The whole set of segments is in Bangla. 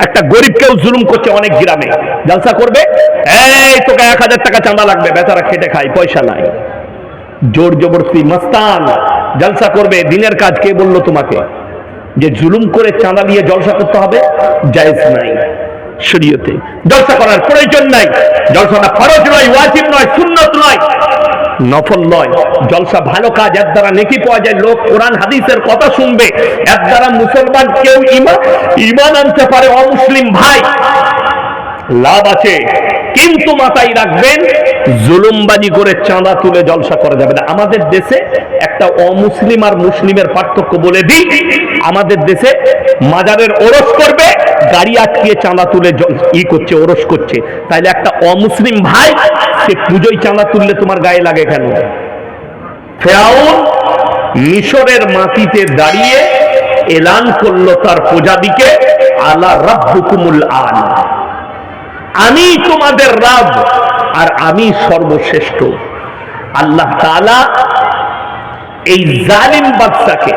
একটা গরিবকেও জুলুম করছে অনেক গ্রামে। জলসা করবে? এই, তোকে এক হাজার টাকা চাঁদা লাগবে, বেচারা খেটে খাই পয়সা নাই। জোর জবরদস্তি, মস্তান। জলসা করবে, দিনের কাজ কে বলল তোমাকে? যে জুলুম করে চাঁদা নিয়ে জলসা করতে হবে, জায়েজ নাই শরীয়তে। জলসা করার প্রয়োজন নাই। জলসাটা ফরজ নয়, ওয়াজিব নয়, সুন্নত নয়। নফল নয় জলসা ভালো কাজ, এর দ্বারা নেকি পাওয়া যায়। লোক কোরআন, হাদিসের কথা শুনবে। এর দ্বারা মুসলমান কেউ ইমান ইমান আনতে পারে, অমুসলিম ভাই। লাভ আছে। কিন্তু মাথায় রাখবেন, জুলুমবাজি করে চাঁদা তুলে জলসা করা যাবে না। আমাদের দেশে একটা অমুসলিম আর মুসলিমের পার্থক্য বলে দিই। আমাদের দেশে মাজারের ওরস করবে, গাড়ি আটকিয়ে চাঁদা তুলে ই করছে, ওরস করছে। তাইলে একটা অমুসলিম ভাই সে পুজোয় চাঁদা তুললে তোমার গায়ে লাগে কেন? ফেরাউন মিশরের মাটিতে দাঁড়িয়ে এলান করল তার প্রজাদিকে, আলা রাব্বুকুমুল আল। আমি তোমাদের রাব আর আমি সর্বশ্রেষ্ঠ। আল্লাহ তাআলা এই জালিম বাদশাকে,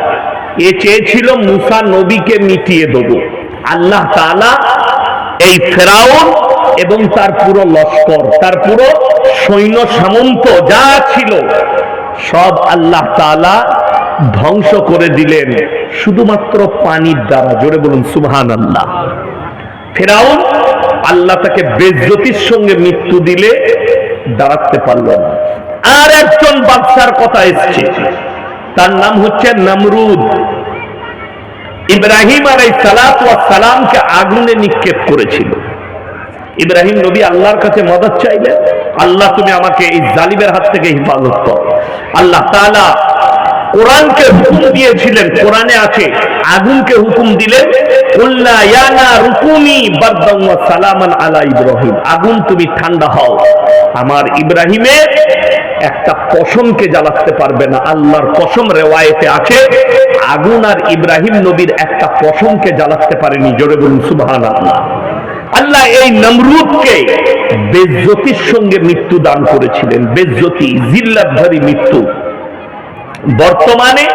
এ চেয়েছিল মুসা নবীকে মিটিয়ে দেব। আল্লাহ তালা এই ফেরাউন এবং তার পুরো লস্কর, তার পুরো সৈন্য সামন্ত যা ছিল, সব আল্লাহ তাআলা ধ্বংস করে দিলেন, শুধুমাত্র পানির দ্বারা। জোরে বলুন সুবহান আল্লাহ ফেরাউন আল্লাহ তাকে বেজ্জতির সঙ্গে মৃত্যু দিলে দাঁড়াতে পারল না। আর একজন বাদশার কথা এসছে, তার নাম হচ্ছে নমরুদ। ইব্রাহিম আর এই সালাত সালামকে আগুনে নিক্ষেপ করেছিল। ইব্রাহিম নবী আল্লাহর কাছে মদত চাইলেন আল্লাহ তুমি আমাকে এই জালিমের হাত থেকে হিফাজত কর। আল্লাহ তাআলা কোরআনকে হুকুম দিয়েছিলেন, কোরআনে আছে, আগুনকে হুকুম দিলেন আগুন তুমি ঠান্ডা হও। আমার ইব্রাহিমের একটা পশমকে জ্বালাতে পারবে না। আল্লাহর কসম রেওয়ায়েতে আছে, আগুন আর ইব্রাহিম নবীর একটা পশমকে জ্বালাতে পারেনি। জোরে বলুন, সুবহানাল্লাহ। আল্লাহ এই নমরুদকে বেজ্জতির সঙ্গে মৃত্যু দান করেছিলেন। বেজ্জতি জিল্লাধারী মৃত্যু। বর্তমানে,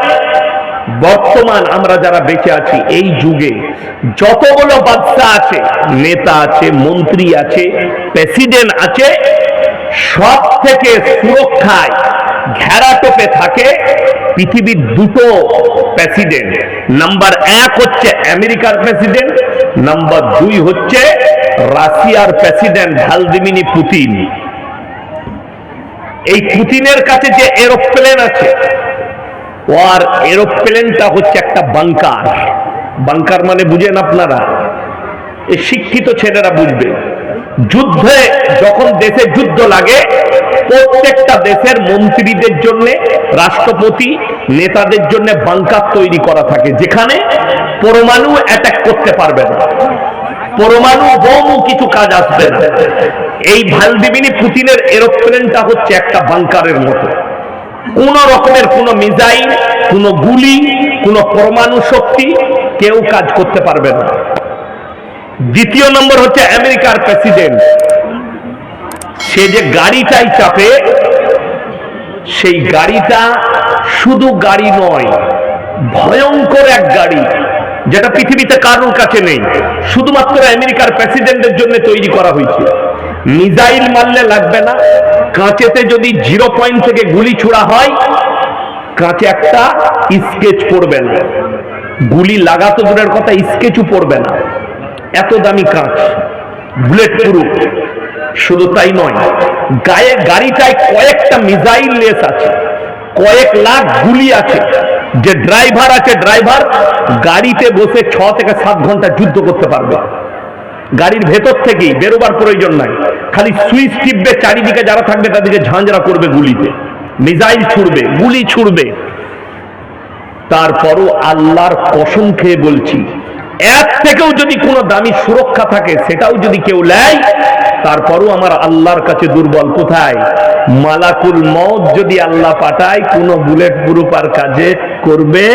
বর্তমান আমরা যারা বেঁচে আছি, এই যুগে যতগুলো বাচ্চা আছে, নেতা আছে, মন্ত্রী আছে, প্রেসিডেন্ট আছে সব থেকে সুরক্ষায় ঘেরাটোপে থাকে পৃথিবীর দুটো প্রেসিডেন্ট। নাম্বার এক হচ্ছে আমেরিকার প্রেসিডেন্ট, নাম্বার দুই হচ্ছে রাশিয়ার প্রেসিডেন্ট ভ্লাদিমির পুতিন। এই পুতিনের কাছে যে এরোপ্লেন আছে ওর এরোপ্লেনটা হচ্ছে একটা বাংকার। বাংকার মানে বুঝেন আপনারা, এই শিক্ষিত ছেলেরা বুঝবে। যুদ্ধে যখন দেশে যুদ্ধ লাগে প্রত্যেকটা দেশের মন্ত্রীদের জন্য, রাষ্ট্রপতি, নেতাদের জন্য বাংকার তৈরি করা থাকে, যেখানে পরমাণু অ্যাটাক করতে পারবে না। পরমাণু বোমও কিছু কাজ আসবে না। এই ভালদিমিনি পুতিনের এরোপ্লেনটা হচ্ছে একটা বাংকারের মতো। কোন রকমের কোনো মিজাইল কোনো গুলি, কোনো পরমাণু শক্তি কেউ কাজ করতে পারবে না। দ্বিতীয় নম্বর হচ্ছে আমেরিকার প্রেসিডেন্ট সে যে গাড়িটাই চাপে, সেই গাড়িটা শুধু গাড়ি নয়, ভয়ঙ্কর এক গাড়ি, যেটা পৃথিবীতে কারোর কাছে নেই। শুধুমাত্র আমেরিকার প্রেসিডেন্টের জন্য তৈরি করা হয়েছে। মিসাইল মারলে লাগবে না। কাঁচেতে যদি জিরো পয়েন্ট থেকে গুলি ছোড়া হয়, কাঁচে একটা স্কেচ পড়বে না। গুলি লাগাতো দূরের কথা, স্কেচও পড়বে না। এত দামি কাঁচ। বুলেট প্রুফ শুধু তাই নয়, গায়ে গাড়িটায় কয়েকটা মিসাইল লেস আছে, কয়েক লাখ গুলি আছে। যে ড্রাইভার আছে ড্রাইভার, গাড়িতে বসে ছ থেকে সাত ঘণ্টা যুদ্ধ করতে পারবে। গাড়ির ভেতর থেকেই বেরোবার প্রয়োজন নাই, খালি সুইচ টিপবে, চারিদিকে যারা থাকবে তাদেরকে ঝাঁঝরা করবে গুলিতে। মিসাইল ছুড়বে, গুলি ছুড়বে। তারপরও আল্লাহর কসম খেয়ে বলছি এক থেকেও যদি কোনো দামি সুরক্ষা থাকে, সেটাও যদি কেউ নেয়, তারপরও আমার আল্লাহর কাছে দুর্বল কোথায়? মালাকুল মত যদি আল্লাহ পাঠায়, কোনো বুলেট প্রুফ আর কাজে করবে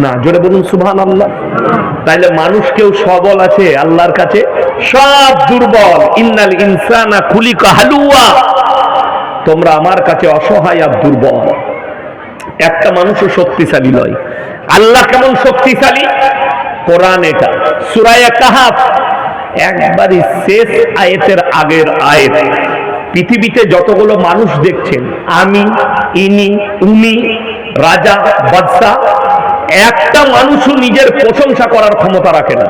না। জোরে বলুন সুবহান আল্লাহ তাইলে মানুষ কেউ সবল আছে আল্লাহর কাছে? সব দুর্বল। ইন্নাল ইনসানা খুলিকা কাহালুয়া তোমরা আমার কাছে অসহায় আর দুর্বল। একটা মানুষও শক্তিশালী নয়। আল্লাহ কেমন শক্তিশালী? কোরআন এটা। সুরায়া কাহাফ, একবারই শেষ আয়েতের আগের আয়েত। পৃথিবীতে যতগুলো মানুষ দেখছেন, আমি, ইনি, উনি, রাজা বাদশাহ একটা মানুষও নিজের প্রশংসা করার ক্ষমতা রাখে না।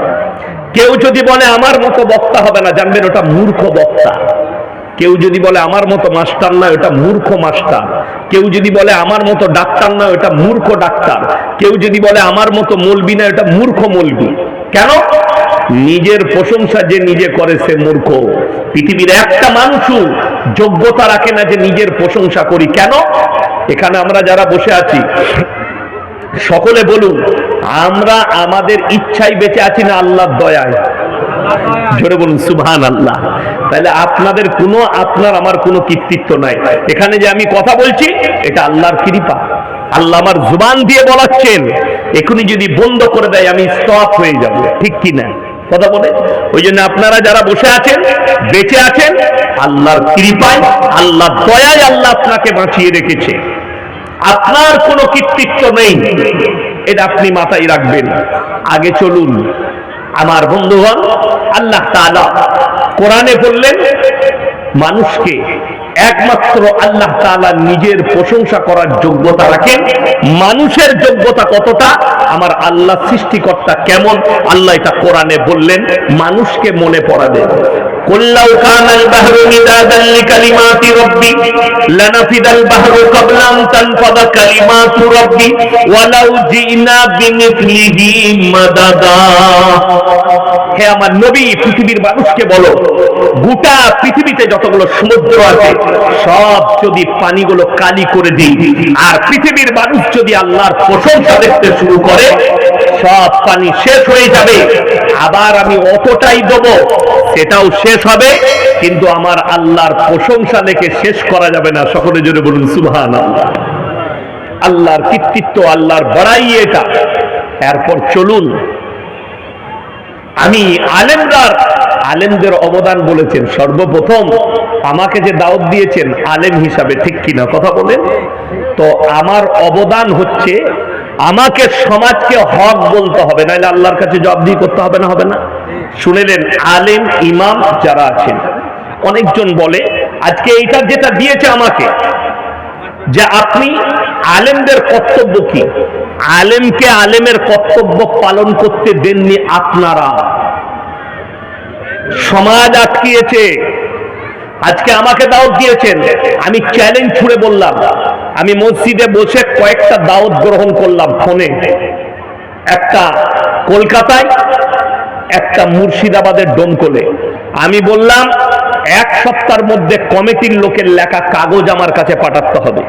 কেউ যদি বলে, আমার মতো বক্তা হবে না জানবেন ওটা মূর্খ বক্তা। কেউ যদি বলে আমার মতো মাস্টার না, ওটা মূর্খ মাস্টার। কেউ যদি বলে আমার মতো ডাক্তার না, ওটা মূর্খ ডাক্তার। কেউ যদি বলে আমার মতো মলবি না, ওটা মূর্খ মলবি। কেন? নিজের প্রশংসা যে নিজে করে, সে মূর্খ। পৃথিবীর একটা মানুষও যোগ্যতা রাখে না যে নিজের প্রশংসা করি। কেন? এখানে আমরা যারা বসে আছি, সকলে বলুন, আমরা আমাদের ইচ্ছাই বেঁচে আছি না আল্লাহর দয়ায়? জোরে বলুন সুবহান আল্লাহ তাহলে আপনাদের কোনো, আপনার আমার কোনো কৃতিত্ব নাই। এখানে যে আমি কথা বলছি, এটা আল্লাহর কৃপা। আল্লাহ আমার জুবান দিয়ে বলাচ্ছেন, এখনই যদি বন্ধ করে দেয়, আমি স্টপ হয়ে যাব। ঠিক কি না? কথা বলে? ওই জন্য আপনারা যারা বসে আছেন, বেঁচে আছেন, আল্লাহর কৃপায়, আল্লাহর দয়ায় আল্লাহ আপনাকে বাঁচিয়ে রেখেছে। আপনার কোনো কৃতিত্ব নেই। এটা আপনি মাথায় রাখবেন। আগে চলুন। আমার বন্ধুগণ, আল্লাহ তাআলা কোরআনে বললেন, মানুষকে একমাত্র আল্লাহ তাআলা নিজের প্রশংসা করার যোগ্যতা রাখেন। মানুষের যোগ্যতা কতটা? আমার আল্লাহ সৃষ্টিকর্তা কেমন? আল্লাহ এটা কোরআনে বললেন, মানুষকে মনে পড়াবেন قل لو كان البحر مدادا لكلمات ربي لنفد البحر قبل أن تنفذ كلمات ربي ولو جئنا بمثله مددا হে আমার নবী পৃথিবীর মানুষকে বলো গোটা পৃথিবীতে যতগুলো সমুদ্র আছে সব যদি পানিগুলো কালি করে দিই আর পৃথিবীর মানুষ যদি আল্লাহর প্রশংসা দেখতে শুরু করে সব পানি শেষ হয়ে যাবে। আবার আমি অতটাই দেবো, সেটাও শেষ হবে, কিন্তু আমার আল্লাহর প্রশংসা দেখে শেষ করা যাবে না। সকলে জোরে বলুন সুবহান আল্লাহ আল্লাহর কৃতিত্ব, আল্লাহর বড়াই এটা। এরপর চলুন। আমি আলেমদার আলেমদের অবদান বলেছেন। সর্বপ্রথম আমাকে যে দাওয়াত দিয়েছেন, আলেম হিসাবে, ঠিক কিনা কথা বলেন? তো আমার অবদান হচ্ছে আমাকে সমাজকে হক বলতে হবে, নাহলে আল্লাহর কাছে জবাবদিহি করতে হবে না হবে না? শুনেলেন আলেম, ইমাম যারা আছেন, অনেকজন বলে, আজকে এইটা যেটা দিয়েছে আমাকে, যে আপনি আলেমদের কর্তব্য কি? আলেমকে আলেমের কর্তব্য পালন করতে দেননি আপনারা। সমাজ আটকিয়েছে। আজকে আমাকে দাওয়াত দিয়েছেন। আমি চ্যালেঞ্জ ছুড়ে বললাম। আমি মসজিদে বসে কয়েকটা দাওয়াত গ্রহণ করলাম ফোনে। একটা কলকাতায়, একটা মুর্শিদাবাদের ডোমকলে। আমি বললাম, এক সপ্তাহের মধ্যে কমিটির লোকের লেখা কাগজ আমার কাছে পাঠাতে হবে।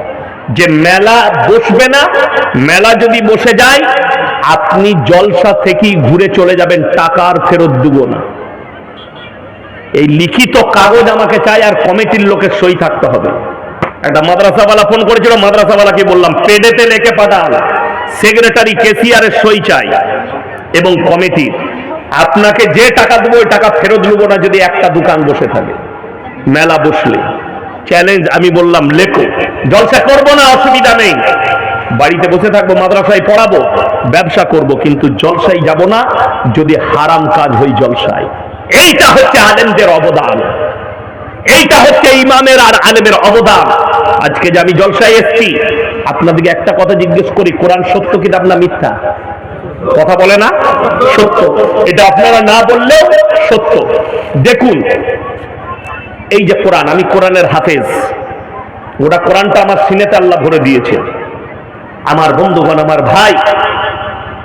যে মেলা বসবে না, মেলা যদি বসে যায়, আপনি জলসা থেকেই ঘুরে চলে যাবেন টাকার ফেরত দেব না। এই লিখিত কাগজ আমাকে চাই আর কমিটির লোকের সই থাকতে হবে। একটা মাদ্রাসাওয়ালা ফোন করেছিল, মাদ্রাসাওয়ালাকে বললাম, পেডেতে লেখে পাঠান। সেক্রেটারি কেসিয়ারের সই চাই এবং কমিটির। আপনাকে যে টাকা দেবো, ওই টাকা ফেরত দেবো না যদি একটা দোকান বসে থাকে। মেলা বসলে। চ্যালেঞ্জ, আমি বললাম, লেখো। জলসা করব না, অসুবিধা নেই। বাড়িতে বসে থাকব, মাদ্রাসায় পড়াবো, ব্যবসা করব, কিন্তু জলসাই যাব না। যদি হারাম কাজ হই জলসায়। এইটা হচ্ছে আলেমদের অবদান। এইটা হচ্ছে ইমামের আর আলেমের অবদান। আজকে যে আমি জলসায় এসছি, আপনাদেরকে একটা কথা জিজ্ঞেস করি, কোরআন সত্য কিতাব না মিথ্যা? কথা বলে না, সত্য। এটা আপনারা না বললেও সত্য। দেখুন, এই যে কোরআন, আমি কোরআনের হাফেজ। ওটা কোরআনটা আমার সিনেতে আল্লাহ ভরে দিয়েছে আমার বন্ধুগণ, আমার ভাই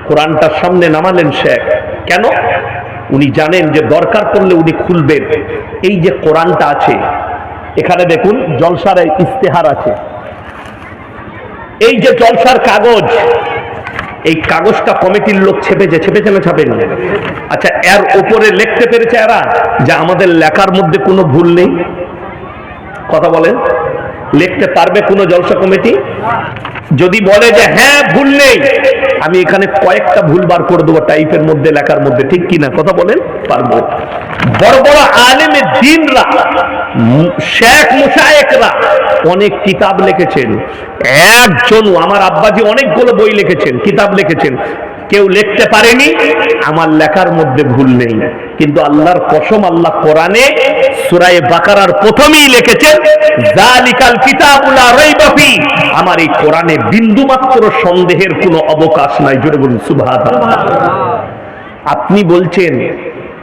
কোরআনটার সামনে নামালেন শেখ। কেন? উনি জানেন যে দরকার পড়লে উনি খুলবেন। এই যে কোরআনটা আছে, এখানে দেখুন, জলসার ইস্তেহার আছে। এই যে জলসার কাগজ, এই কাগজটা কমিটির লোক ছেপেছে ছেপেছে না ছাপেনি? আচ্ছা এর উপরে লিখতে পেরেছে এরা যে আমাদের লেখার মধ্যে কোনো ভুল নেই। কথা বলেন। লিখতে পারবে কোনো জলসা কমিটি? যদি বলে যে হ্যাঁ ভুল নেই আমি এখানে কয়েকটা ভুল বার করে দেবো টাইপের মধ্যে, লেখার মধ্যে, ঠিক কিনা কথা বলেন, পারব। বড় বড় আলেমে দিনরা শেখ মুশায়েকরা অনেক কিতাব লিখেছেন। একজন আমার আব্বাজি অনেকগুলো বই লিখেছেন, কিতাব লিখেছেন। কেউ লিখতে পারেনি, আমার লেখার মধ্যে ভুল নেই। কিন্তু আল্লাহর কসম আল্লাহ কোরআনে সুরায়ে বাকারার প্রথমেই লিখেছেন জালিকাল কিতাবুলা রাইবা ফি। আমার এই কোরআনে বিন্দুমাত্র সন্দেহের কোনো অবকাশ নাই। জোরে বলুন, সুবহানাল্লাহ। আপনি বলছেন,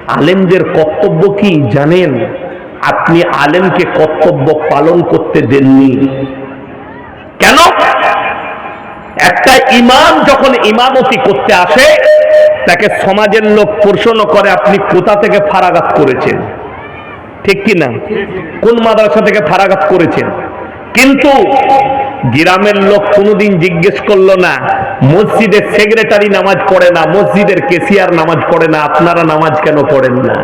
আলেমদের কর্তব্য কি? জানেন, আপনি আলেমকে কর্তব্য পালন করতে দেননি কেন একটা ইমাম যখন ইমামতি করতে আসে, তাকে সমাজের লোক প্রশ্ন করে, আপনি কোথা থেকে ফারাগাত করেছেন? ঠিক কি না? কোন মাদ্রাসা থেকে ফারাগাত করেছেন? কিন্তু গ্রামের লোক কোনোদিন জিজ্ঞেস করল না, মসজিদের সেক্রেটারি নামাজ পড়ে না, মসজিদের কেসিয়ার নামাজ পড়ে না, আপনারা নামাজ কেন পড়েন না?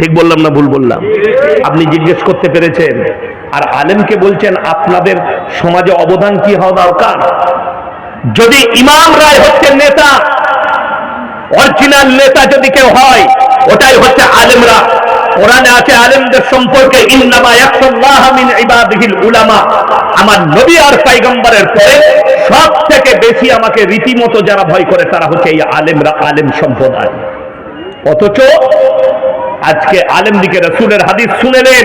ঠিক বললাম না ভুল বললাম? আপনি জিজ্ঞেস করতে পেরেছেন। আর আলেমকে বলছেন, আপনাদের সমাজে অবদান কি হওয়া দরকার? যদি ইমাম রায় হচ্ছে নেতা অরিজিনাল নেতা যদি কেউ হয়, ওটাই হচ্ছে আলেমরা। কোরআনে আছে, আলেমদের সম্পর্কে উলামা। আমার নবী আর পাইগম্বরের পরে সব থেকে বেশি আমাকে রীতিমতো যারা ভয় করে, তারা হচ্ছে এই আলেমরা, আলেম সম্প্রদায়। অথচ আজকে আলেম দিকে রসুলের হাদিস শুনেলেন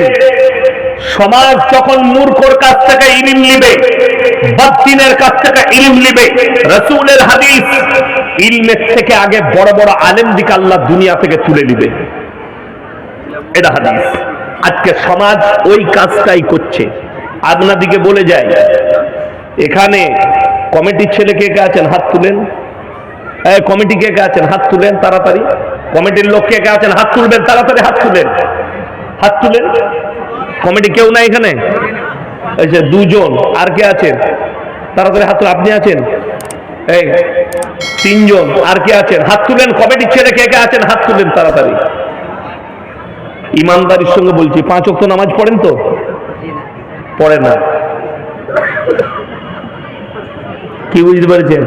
সমাজ যখন মূর্খর কাছ থেকে ইলিম নিবে, বাদ্দিনের কাছ থেকে ইলিম নিবে, রসুলের হাদিস ইলমের থেকে আগে বড় বড় আলেম দিকে আল্লাহ দুনিয়া থেকে তুলে নিবে। এটা হাদিস। আজকে সমাজ ওই কাজটাই করছে। আপনাদিকে বলে যায়, এখানে কমিটির ছেলে কে কে আছেন? হাত তুলেন। কমিটি কে কে আছেন? হাত তুলেন, তাড়াতাড়ি। কমিটির লোক কে কে আছেন? হাত তুলবেন, তাড়াতাড়ি হাত তুলেন। হাত তুলেন। কমিটি কেউ নাই এখানে? দুজন, আর কে আছেন? তাড়াতাড়ি হাত তুলে আপনি আছেন? এই তিনজন, আর কে আছেন? হাত তুলেন, কমিটির ছেলে কে কে আছেন? হাত তুলেন তাড়াতাড়ি। ইমানদারির সঙ্গে বলছি, পাঁচ অক্ত নামাজ পড়েন তো? পড়ে না। কি বুঝতে পারছেন?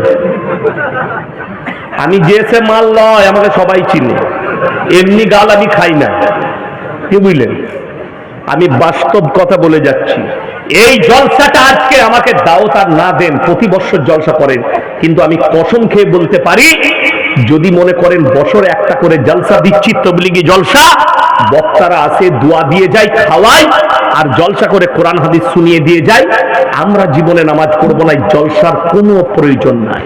আমি যে সে মাল নয় আমাকে সবাই চিনে। এমনি গাল আমি খাই না। কি বুঝলেন? আমি বাস্তব কথা বলে যাচ্ছি। এই জলসাটা আজকে আমাকে দাও তার না দেন প্রতি বছর জলসা করেন। কিন্তু আমি কসম খেয়ে বলতে পারি যদি মনে করেন বছরে একটা করে জলসা দিচ্ছি, তবলিগি জলসা, বক্তারা আসে, দোয়া দিয়ে যায় খাওয়াই আর জলসা করে কোরআন হাদিস শুনিয়ে দিয়ে যায়, আমরা জীবনে নামাজ পড়ব না জলসার কোনো প্রয়োজন নাই।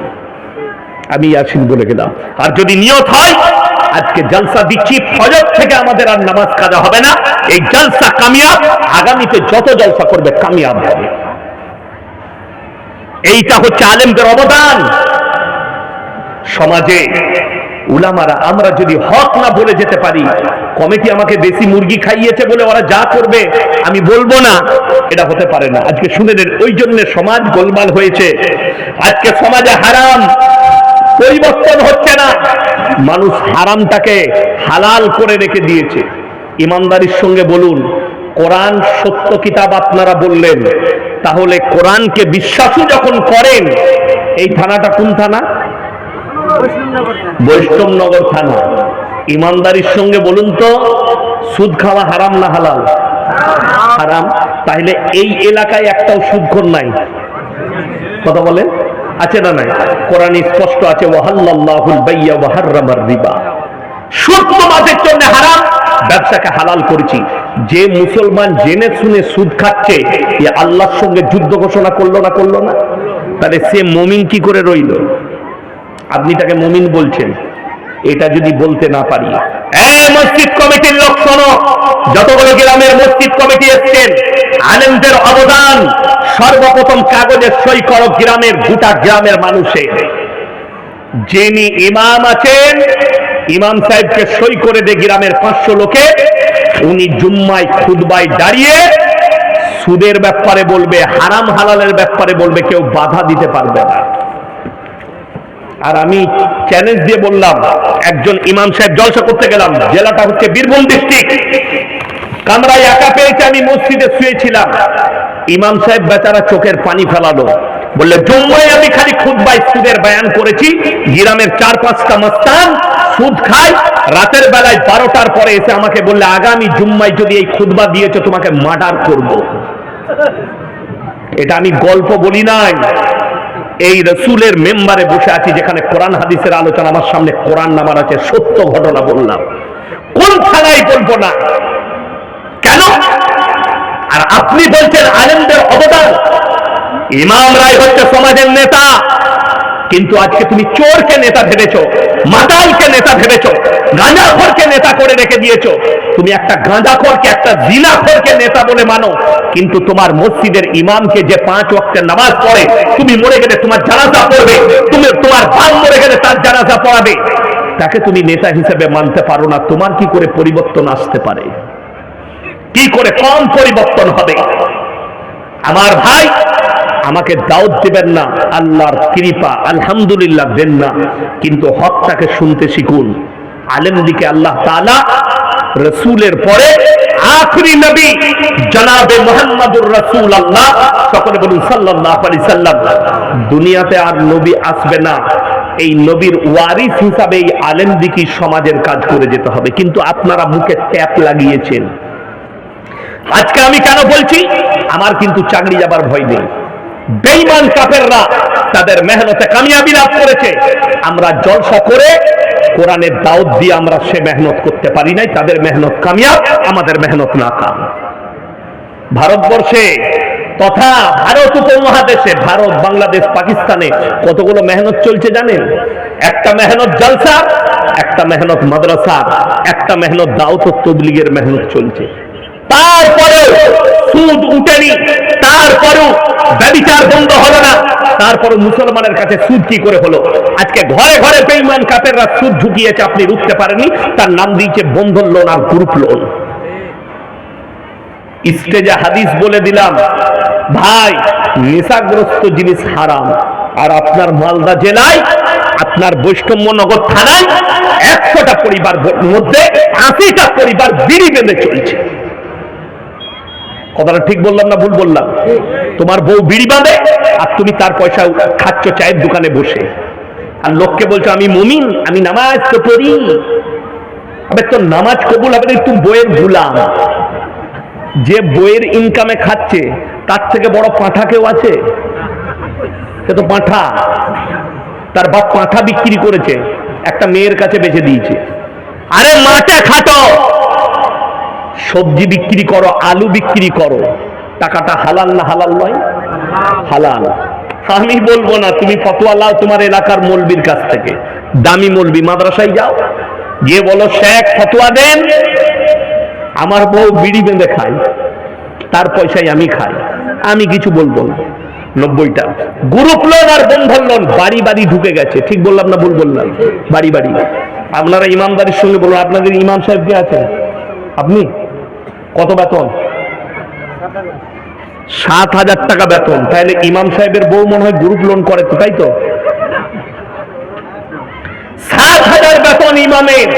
আমি ইয়াসিন বলে গেলাম। আর যদি নিয়ত হয়, আজকে জলসা দিচ্ছি, ফজর থেকে আমাদের আর নামাজ কাজা হবে না, এই জলসা কামিয়াব, আগামীতে যত জলসা করবে, কামিয়াব হবে। এইটা হচ্ছে আলেমদের অবদান। সমাজে। উলামারা, আমরা যদি হক না বলে যেতে পারি কমিটি আমাকে বেশি মুরগি খাইয়েছে বলে ওরা যা করবে, আমি বলব না। এটা হতে পারে না। আজকে শুনে নেন ওই জন্য সমাজ গোলমাল হয়েছে। আজকে সমাজে হারাম, পরিবর্তন হচ্ছে না। মানুষ হারামটাকে হালাল করে রেখে দিয়েছে। ইমানদারির সঙ্গে বলুন, কোরআন সত্য কিতাব আপনারা বললেন, তাহলে কোরআনকে বিশ্বাসও যখন করেন, এই থানাটা কোন থানা? বৈষ্ণবনগর থানা। ইমানদারির সঙ্গে বলুন তো, সুদ খাওয়া হারাম না হালাল? হারাম। তাহলে এই এলাকায় একটাও সুদখোর নাই। কথা বলেন? আছে না নাই? কোরআন স্পষ্ট আছে হারাম, ব্যবসাকে হালাল করেছি। যে মুসলমান জেনে শুনে সুদ খাচ্ছে আল্লাহর সঙ্গে যুদ্ধ ঘোষণা করল না করল না? তাহলে সে মমিন কি করে রইল? আপনি তাকে মমিন বলছেন। এটা যদি বলতে না পারি। মসজিদ কমিটির লোক শোনো, যতগুলো গ্রামের মসজিদ কমিটি এসছেন, আলেমদের অবদান সর্বপ্রথম কাগজে সই করো গ্রামের গোটা গ্রামের মানুষের। যিনি ইমাম আছেন, ইমাম সাহেবকে সই করে দে গ্রামের পাঁচশো লোকে, উনি জুম্মায় খুদবায় দাঁড়িয়ে সুদের ব্যাপারে বলবে, হারাম হালালের ব্যাপারে বলবে, কেউ বাধা দিতে পারবে না। আর আমি চ্যালেঞ্জ দিয়ে বললাম, একজন ইমাম সাহেব জলসা করতে গেলাম, জেলাটা হচ্ছে বীরভূম ডিস্ট্রিক্ট কামরায় একা পেয়েছে, আমি মসজিদে শুয়েছিলাম। ইমাম সাহেব বেচারা চোখের পানি ফেলালো। বললে, জম্মায় আমি খালি খুদ্বাই সুদের বয়ান করেছি, গিরামের চার পাঁচটা মাস্তান সুদ খায় রাতের বেলায় বারোটার পরে এসে আমাকে বললে, আগামী জুম্মায় যদি এই খুদবা দিয়েছ, তোমাকে মার্ডার করব। এটা আমি গল্প বলি নাই। এই রসুলের মেম্বারে বসে আছি যেখানে কোরআন, হাদিসের আলোচনা, আমার সামনে কোরআন নামার আছে, সত্য ঘটনা বললাম। কোন থানায় বলব না। কেন? আর আপনি বলছেন আলেমদের অবদান। ইমাম রায় হচ্ছে সমাজের নেতা। কিন্তু আজকে তুমি চোরকে নেতা ভেবেছো, মাতালকে নেতা ভেবেছো, গাঁজাখোরকে নেতা করে রেখে দিয়েছ। তুমি একটা গাঁজাখোরকে, একটা জিনাখোরকে নেতা বলে মানো, কিন্তু তোমার মসজিদের ইমামকে যে পাঁচ ওয়াক্তের নামাজ পড়ে, তুমি মরে গেলে তোমার জানাজা পড়বে, তুমি তোমার বাপ মরে গেলে তার জানাজা পড়াবে। তাকে তুমি নেতা হিসেবে মানতে পারো না, তোমার কি করে পরিবর্তন আসতে পারে? কি করে কম পরিবর্তন হবে? আমার ভাই আমাকে দাওয়াত দিবেন না, আল্লাহর কৃপা, আলহামদুলিল্লাহ দেন না। কিন্তু হকটাকে শুনতে শিখুন। আলেম দিকে আল্লাহ তাআলা রসুলের পরে আখরি নবী জনাবে মোহাম্মদুর রসুল আল্লাহ সকলে বলুন সাল্লাল্লাহু আলাইহি সাল্লাম, দুনিয়াতে আর নবী আসবে না। এই নবীর ওয়ারিস হিসাবে এই আলেম দিকে সমাজের কাজ করে যেতে হবে। কিন্তু আপনারা মুখে ট্যাপ লাগিয়েছেন। আজকে আমি কেন বলছি? আমার কিন্তু চাকরি যাবার ভয় নেই। বেইমান কাফেররা তাদের মেহনতে কামিয়াবি লাভ করেছে। আমরা জলসা করে কোরআনের দাওয়াত দিয়ে আমরা সে মেহনত করতে পারি নাই, তাদের মেহনত কামিয়াব, আমাদের মেহনত না কাম ভারতবর্ষে তথা ভারত উপমহাদেশে, ভারত, বাংলাদেশ, পাকিস্তানে কতগুলো মেহনত চলছে জানেন? একটা মেহনত জলসা, একটা মেহনত মাদ্রাসা, একটা মেহনত দাওত ও তবলিগের মেহনত চলছে। তারপরেও সুদ উঠেনি, তারপরেও ব্যবিচার বন্ধ হলো না। তারপরে মুসলমানের কাছে সুদ কি করে হলো? আজকে ঘরে ঘরে বেইমান কাপেররা সুদ ঢুকিয়েছে, আপনি রুখতে তার নাম দিয়েছে বন্ধন লোন আর গ্রুপ লোন হাদিস বলে দিলাম, ভাই, নেশাগ্রস্ত জিনিস হারাম। আর আপনার মালদা জেলায়, আপনার বৈষ্ণবনগর থানায় একশোটা পরিবার মধ্যে আশিটা পরিবার বিড়ি বেঁধে চলছে। কথাটা ঠিক বললাম না ভুল বললাম? তোমার বউ বিড়ি বাঁধে আর তুমি তার পয়সা খাচ্ছ চায়ের দোকানে বসে। আর লোককে বলছো আমি মুমিন আমি নামাজ তো পড়ি। আবে তোর নামাজ কবুল হবে তুই বইয়ের গুলাম। যে বইয়ের ইনকামে খাচ্ছে তার থেকে বড় পাঁঠা কেউ আছে? সে তো পাঁঠা। তার বাপ পাঁঠা বিক্রি করেছে একটা মেয়ের কাছে বেচে দিয়েছে। আরে মাঠে খাটো! সবজি বিক্রি করো, আলু বিক্রি করো। টাকাটা হালাল না হালাল নয়? হালাল। আমি বলব না, তুমি ফতোয়া লাও তোমার এলাকার মলবির কাছ থেকে। দামি মলবি, মাদ্রাসায় যাও। গিয়ে বলো, শেখ, ফতোয়া দেন। আমার বউ বিড়ি বেঁধে খায়, তার পয়সায় আমি খাই। আমি কিছু বলব না। নব্বইটা। গ্রুপ লোন আর বন্ধন লোন, বাড়ি বাড়ি ঢুকে গেছে। ঠিক বললাম না ভুল বললাম? বাড়ি বাড়ি। আপনারা ইমামদারির সঙ্গে বলুন, আপনাদের ইমাম সাহেব কে আছেন? আপনি? কত বেতন? সাত হাজার টাকা বেতন। তাহলে ইমাম সাহেবের বউ মনে হয় গ্রুপ লোন করে তো, তাই তো? সাত হাজার বেতন ইমামের।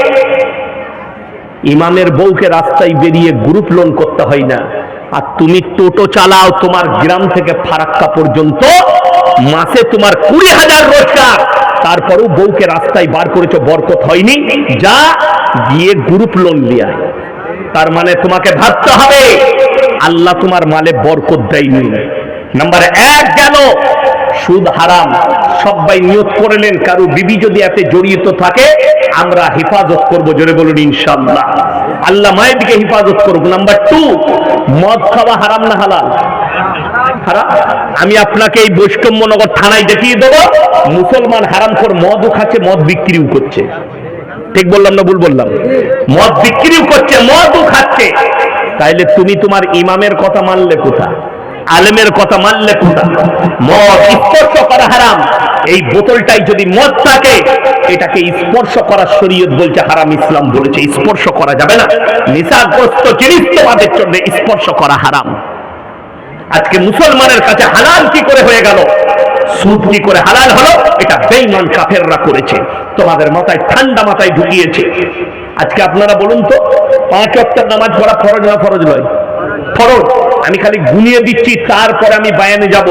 ইমামের বউকে রাস্তায় বেরিয়ে গ্রুপ লোন করতে হয় না। আর তুমি টোটো চালাও তোমার গ্রাম থেকে ফারাক্কা পর্যন্ত, মাসে তোমার কুড়ি হাজার রোজগার। তারপরেও বউকে রাস্তায় বার করেছ, বরকত হয়নি। যা, গিয়ে গ্রুপ লোন দিয়ে। তার মানে তোমাকে ভাবতে হবে, আল্লাহ তোমার মালে বরকত দেয়নি। নাম্বার এক গেল, সুদ হারাম। সবাই নিয়ত করলেন কারও বিবি যদি এতে জড়িত থাকে, আমরা হেফাজত করব, জোরে বলুন ইনশাল্লাহ আল্লাহ মায়ের দিকে হেফাজত করব নাম্বার টু, মদ খাওয়া হারাম না হালাল? আমি আপনাকে এই বৈষ্ণবনগর থানায় দেখিয়ে দেবো, মুসলমান হারাম কর মদও খাচ্ছে, মদ বিক্রিও করছে। ঠিক বললাম না ভুল বললাম? মদ বিক্রিও করছে, মদও খাচ্ছে। তাইলে তুমি তোমার ইমামের কথা মানলে কোথা? আলেমের কথা মানলে কোথা? মদ স্পর্শ করা হারাম। এই বোতলটাই যদি মদ থাকে, এটাকে স্পর্শ করা শরীয়ত বলছে হারাম, ইসলাম বলেছে স্পর্শ করা যাবে না। নেশাগ্রস্ত জিনিস তোমাদের জন্য স্পর্শ করা হারাম। আজকে মুসলমানের কাছে হালাল কি করে হয়ে গেল? সুদ কি করে হালাল হলো? এটা বেইমান কাফেররা করেছে। তোমাদের মাথায় ঠান্ডা মাথায় ঢুকিয়েছে। আজকে আপনারা বলুন তো, পাঁচ অক্টার নামাজ পড়া ফরজ না ফরজ নয়? ফরজ। আমি খালি গুনিয়ে দিচ্ছি, তারপরে আমি বায়ানে যাব।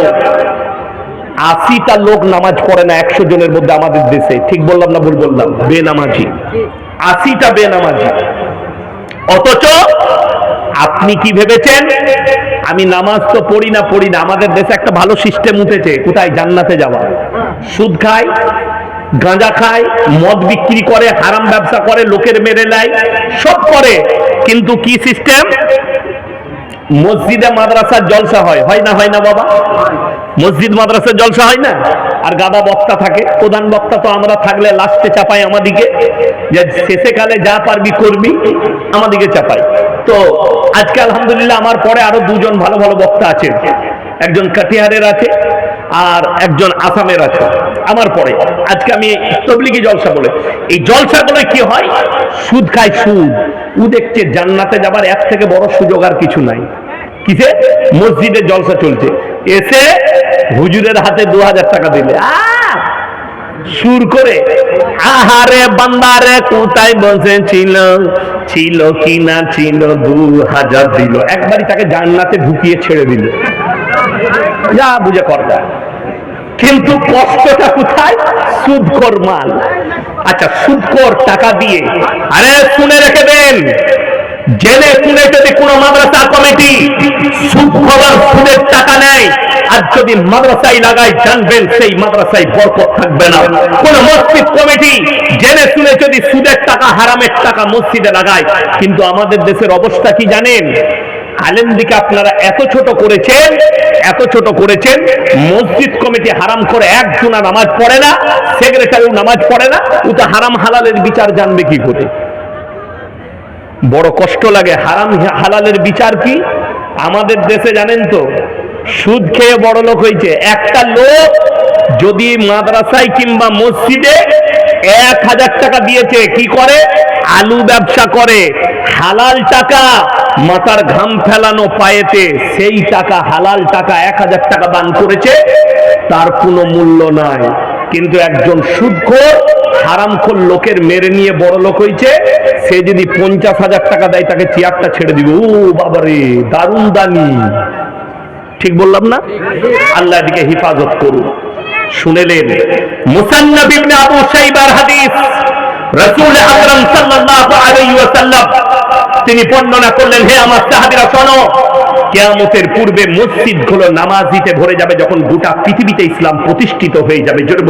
আশিটা লোক নামাজ পড়ে না, একশো জনের মধ্যে আমাদের দেশে। ঠিক বললাম না ভুল বললাম? বেনামাজি। আশিটা বেনামাজি। অথচ আপনি কি ভেবেছেন? আমি নামাজ তো পড়ি না পড়ি না। আমাদের দেশে একটা ভালো সিস্টেম উঠেছে, কোথায়? জান্নাতে যাওয়া। সুদ খায়, গাঁজা খায়, মদ বিক্রি করে, হারাম ব্যবসা করে, লোকের মেরে নেয়, সব করে। কিন্তু কি সিস্টেম মসজিদে মাদ্রাসার জলসা হয়। হয় না হয় না বাবা? মসজিদ মাদ্রাসার জলসা হয় না? আর গাদা বক্তা থাকে। প্রধান বক্তা তো আমরা থাকলে লাস্টে চাপাই আমাদিকে। যে শেষে কালে যা পারবি করবি, আমাদিকে চাপাই। তো আজকে আলহামদুলিল্লাহ আমার পরে আরও দুজন ভালো ভালো বক্তা আছেন একজন কাটিহারের আছে, আর একজন আসামের আছে। আমার পরে। আজকে আমি তবলিগি জলসা বলে। এই জলসা বলে কি হয়? সুদ খায় সুদ। উ দেখছে জান্নাতে যাবার এক থেকে বড় সুযোগ আর কিছু নাই। কিসে? মসজিদে জলসা চলছে। এসে হুজুরের হাতে দু হাজার টাকা দিলে। সুর করে, আহারে বান্দারে কোথায় বসেছিল ছিল? কি না ছিল? দু হাজার দিল। একবারই তাকে জান্নাতে ঢুকিয়ে ছেড়ে দিল। যা বুঝে কর কিন্তু কষ্টটা কোথায়? সুদকর মাল। আচ্ছা সুদকর টাকা দিয়ে। আরে শুনে রেখে দেন। জেনে শুনে যদি কোন মাদ্রাসা কমিটি সুদ খাবার সুদের টাকা নেয়, আর যদি মাদ্রাসায় লাগায়, জানবেন সেই মাদ্রাসায় বরকত থাকবে না। কোন মসজিদ কমিটি জেনে শুনে যদি সুদের টাকা, হারামের টাকা মসজিদে লাগায়, কিন্তু আমাদের দেশের অবস্থা কি জানেন? আলেম দিকে আপনারা এত ছোট করেছেন, এত ছোট করেছেন, মসজিদ কমিটি হারাম করে এক জুনা নামাজ পড়ে না, সেক্রেটারিও নামাজ পড়ে না ও তো হারাম হালালের বিচার জানবে কি করে? বড় কষ্ট লাগে। হারাম হালালের বিচার কি? আমাদের দেশে জানেন তো, সুদ খেয়ে বড় লোক হয়েছে একটা লোক যদি মাদ্রাসায় কিংবা মসজিদে এক হাজার টাকা দিয়েছে, কি করে? আলু ব্যবসা করে। হালাল টাকা মাথার ঘাম ফেলানো পায়েতে, সেই টাকা, হালাল টাকা এক হাজার টাকা দান করেছে, তার কোনো মূল্য নাই। কিন্তু একজন সুদখোর হারামখোর লোকের মেরে নিয়ে বড় লোক হয়েছে সে যদি পঞ্চাশ হাজার টাকা দেয়, তাকে চেয়ারটা ছেড়ে দিবে। ও বাবারে, দারুণ দানি ঠিক বললাম না? আল্লাহ দিকে হেফাজত করুন। শুনেলেন মুসান্ন ইবনে আবু সাইবার হাদিস। রাসূল আকরাম সাল্লাল্লাহু তিনি বর্ণনা করলেন, হে আমার সাহাবীরা, শোনো, কিয়ামতের পূর্বে মসজিদগুলো নামাজিতে ভরে যাবে যখন গোটা পৃথিবীতে ইসলাম প্রতিষ্ঠিত হয়ে যাবে। জোরে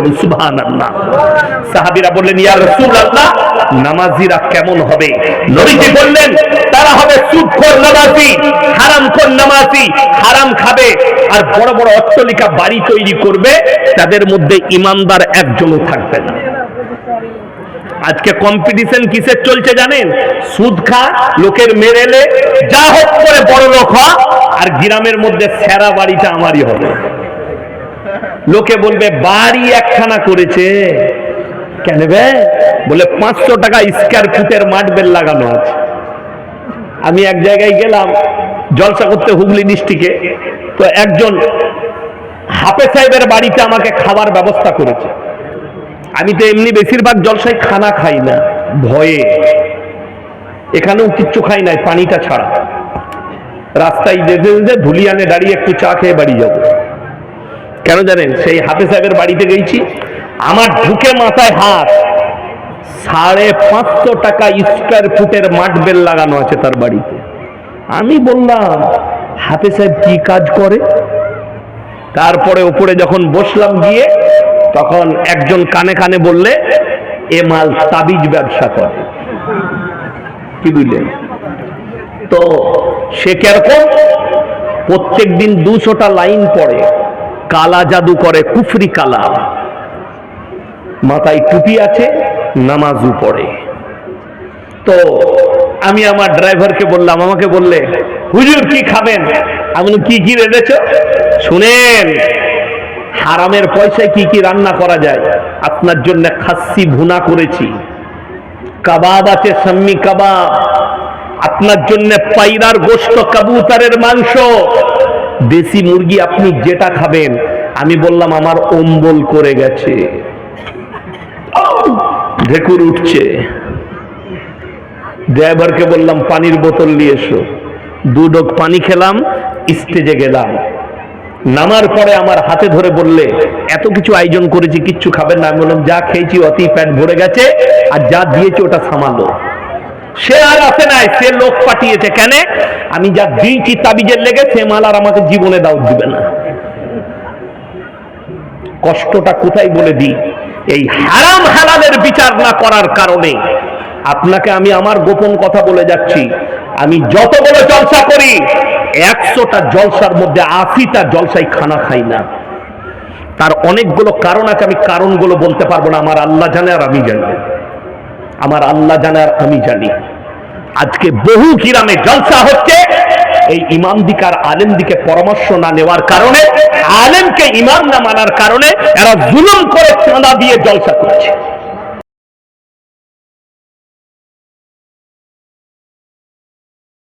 নামাজিরা কেমন হবে? নবীজি বললেন, তারা হবে সুদখোর নামাজি, হারামখোর নামাজি, হারাম খাবে আর বড় বড় অট্টালিকা বাড়ি তৈরি করবে, তাদের মধ্যে ইমানদার একজনও থাকবে না। আজকে কম্পিটিশন কিসের চলছে জানেন? সুদ খা, লোকের মেরেলে যা হোক করে বড় লোক হ আর গ্রামের মধ্যে সেরা বাড়িটা আমারই হবে। লোকে বলবে, বাড়ি একখানা করেছে। কেন বে? বলে, পাঁচশো টাকা স্কোয়ার ফুটের মাঠ বেল লাগানো আছে। আমি এক জায়গায় গেলাম, জলসা করতে হুগলি ডিস্ট্রিক্টে। তো একজন হাফে সাহেবের বাড়িতে আমাকে খাবার ব্যবস্থা করেছে। আমি তো এমনি বেশিরভাগ জলসায় খানা খাই না, ভয়ে। এখানেও কিচ্ছু খাই নাই পানিটা ছাড়া। রাস্তায় যেতে যেতে ধুলিয়ানে দাঁড়িয়ে একটু চা খেয়ে বাড়ি যাব। কেন জানেন, সেই হাফে সাহেবের বাড়িতে গেছি, আমার ঢুকে মাথায় হাত। সাড়ে পাঁচশো টাকা স্কোয়ার ফুটের মাঠ বেল লাগানো আছে তার বাড়িতে। আমি বললাম হাফে সাহেব কি কাজ করে? তারপরে ওপরে যখন বসলাম গিয়ে তখন একজন কানে কানে বললে, এ মাল তাবিজ ব্যবসা করে। কি বুঝলেন? তো সে কেরকম? প্রত্যেক দিন দুশোটা লাইন পড়ে, কালা জাদু করে কুফরি কালা। মাথায় টুপি আছে, নামাজও পড়ে। তো আমি আমার ড্রাইভারকে বললাম, আমাকে বললে, হুজুর কি খাবেন? আমি কি কি রেঁধেছ? শুনেন হারামের পয়সায় কি কি রান্না করা যায়? আপনার জন্য খাসি ভুনা করেছি। কাবাব আছে, সাম্মি কাবাব। আপনার জন্য পাইরার গোস্ত কাবুতারের মাংস। দেশি মুরগি আপনি যেটা খাবেন, আমি বললাম, আমার অম্বল করে গেছে। ঢেকুর উঠছে। ড্রাইভারকে বললাম, পানির বোতল নিয়ে এসো। দু ডোক পানি খেলাম, স্টেজে গেলাম। নামার পরে আমার হাতে ধরে বললে, এত কিছু আয়োজন করেছি, কিচ্ছু খাবেন না। আমি বললাম, যা খেয়েছি, অতি প্যাট ভরে গেছে, আর যা দিয়েছি, ওটা সামালো সে আর আসে নাই, সে লোক পাঠিয়েছে কেন? আমি যা দিয়েছি, তাবিজের লেগে, সে মাল আর আমাকে জীবনে দাও দিবে না। কষ্টটা কোথায় বলে দিই? এই হারাম হালালের বিচার না করার কারণে। আপনাকে আমি আমার গোপন কথা বলে যাচ্ছি। আমি যতগুলো চর্চা করি একশোটা জলসার মধ্যে আশিটা জলসাই খানা খাই না। তার অনেকগুলো কারণ আছে, আমি কারণগুলো বলতে পারব না। আমার আল্লাহ জানে আর আমি জানি। আমার আল্লাহ জানে আর আমি জানি। আজকে বহু গ্রামে জলসা হচ্ছে। এই ইমাম দিকার আলেম দিকে পরামর্শ না নেওয়ার কারণে, আলেমকে ইমাম না মানার কারণে, এরা জুলুম করে চাঁদা দিয়ে জলসা করছে।